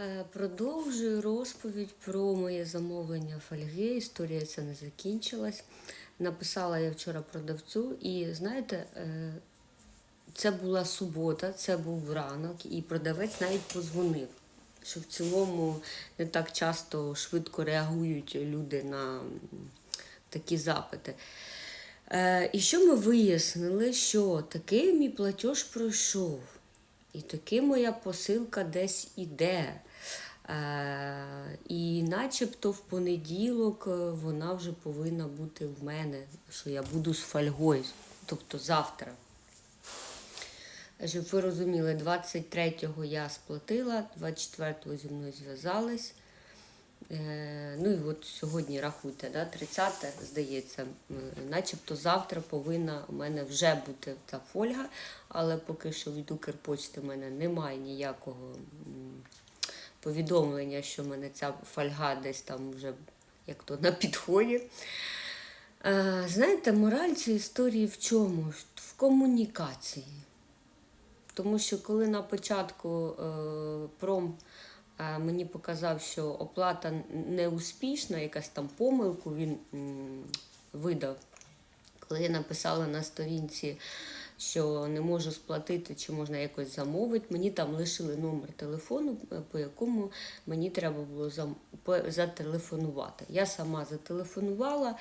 Е, Продовжую розповідь про моє замовлення фольги. Історія ця не закінчилась. Написала я вчора продавцю, і знаєте, е, це була субота, це був ранок, і продавець навіть позвонив. Що в цілому не так часто швидко реагують люди на такі запити. Е, І що ми вияснили, що такий мій платеж пройшов, і таки моя посилка десь іде. Е, І начебто в понеділок е, вона вже повинна бути в мене, що я буду з фольгою, тобто завтра. Щоб ви розуміли, 23-го я сплатила, 24-го зі мною зв'язались. Е, Ну і от сьогодні рахуйте, да, 30 здається, начебто завтра повинна у мене вже бути та фольга, але поки що від Укрпочти в мене немає ніякого повідомлення, що в мене ця фольга десь там вже як то на підході. Е, Знаєте, мораль цієї історії в чому? В комунікації. Тому що коли на початку е, пром мені показав, що оплата неуспішна, якась там помилку він видав. Коли я написала на сторінці, що не можу сплатити, чи можна якось замовити, мені там лишили номер телефону, е, по якому мені треба було зателефонувати. Я сама зателефонувала,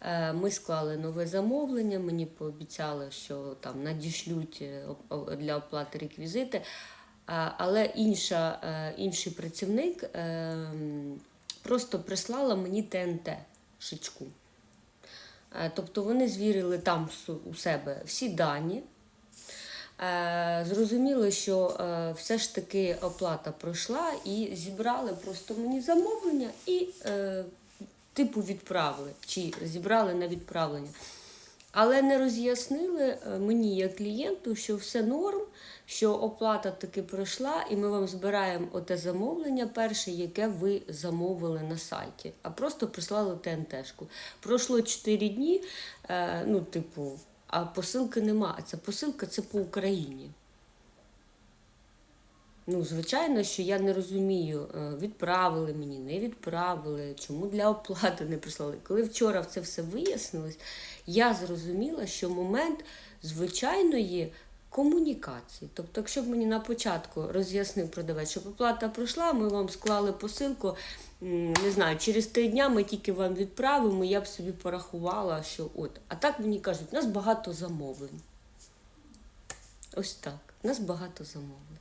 е, ми склали нове замовлення, мені пообіцяли, що там надішлють е, для оплати реквізити. Але інша, е, інший працівник е, просто прислала мені ТНТ шичку. Е, Тобто вони звірили там у себе всі дані. Зрозуміли, що все ж таки оплата пройшла і зібрали просто мені замовлення і типу відправили, чи зібрали на відправлення. Але не роз'яснили е, мені, як клієнту, що все норм, що оплата таки пройшла, і ми вам збираємо оте замовлення перше, яке ви замовили на сайті, а просто прислали ТНТшку. Пройшло 4 дні, е, ну, типу, а посилки нема. Ця посилка це по Україні. Ну, звичайно, що я не розумію, е, відправили мені, не відправили, чому для оплати не прислали. Коли вчора це все вияснилось, я зрозуміла, що момент звичайної комунікації. Тобто, якщо б мені на початку роз'яснив продавець, щоб оплата пройшла, ми вам склали посилку, не знаю, через три дня ми тільки вам відправимо, я б собі порахувала, що от. А так мені кажуть, у нас багато замовлень. Ось так, у нас багато замовлень.